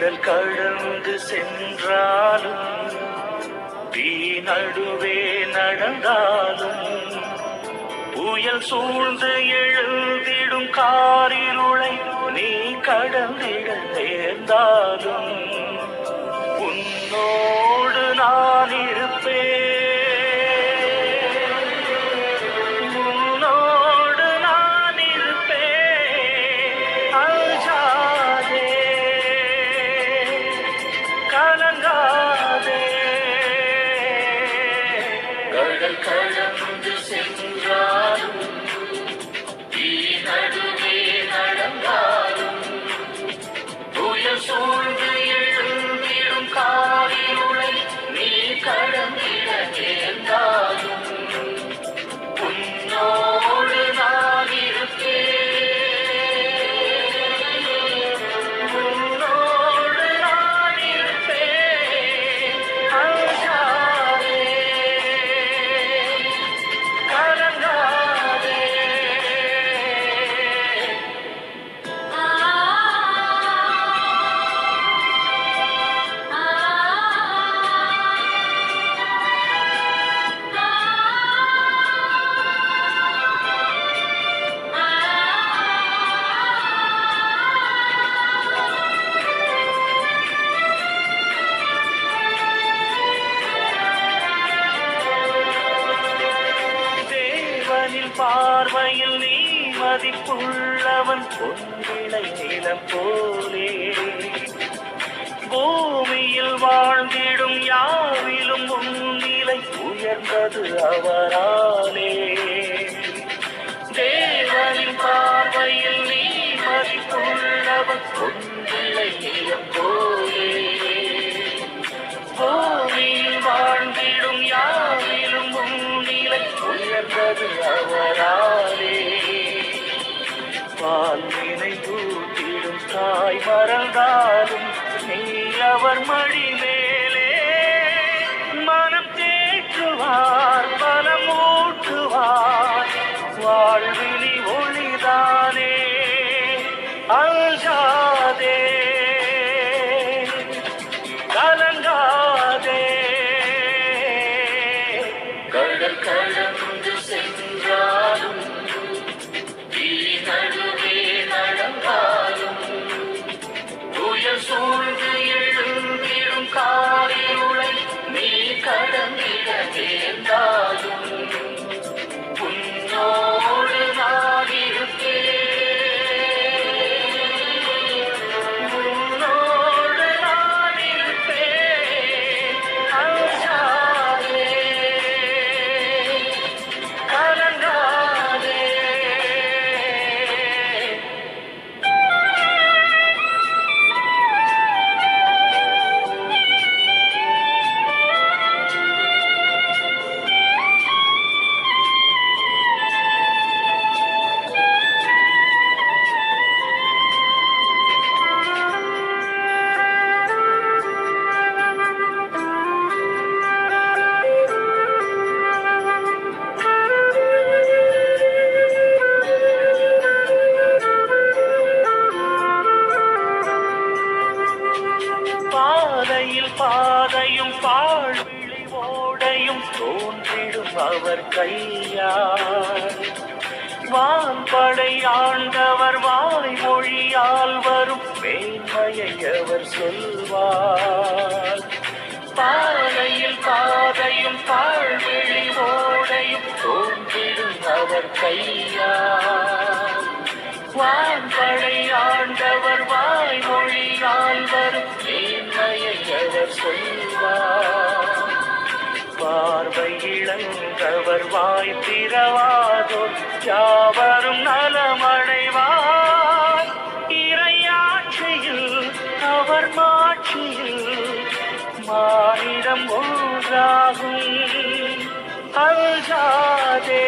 கடல் கடந்து சென்றாலும் தீ நடுவே நடந்தாலும் புயல் சூழ்ந்து எழுந்திடும் காரிருளை நீ கடந்திட நேர்ந்தாலும் பார்வையில் நீ மதிப்புள்ளவன். பொன்னிலை நிலம் போலே. பூமியில் வாழ்ந்திடும் யாவிலும் உன்னிலை உயர்ந்தது அவராலே. தேவனின் பார்வையில் நீ மதிப்புள்ளவன். பொன்னிலை மறந்தாலும் நீ அவர் மடி மேலே மனம் தேற்றுவார். ஆண்டவர் அவர் கையால் வான்படை ஆண்டவர் வாய்மொழியால் வரும் மேன்மையை அவர் சொல்வார். பாதையில் பாதையும் பாழ்விழி ஓடையும் தோன்றிடும் அவர் கையால் வான்படை இழந்தவர் வாய் திறவாதோர் யாவரும் நலமடைவார். இறையாட்சியில் அவர் மாட்சியில் மானிடம் ஒன்றாகும் அல்ஜாதே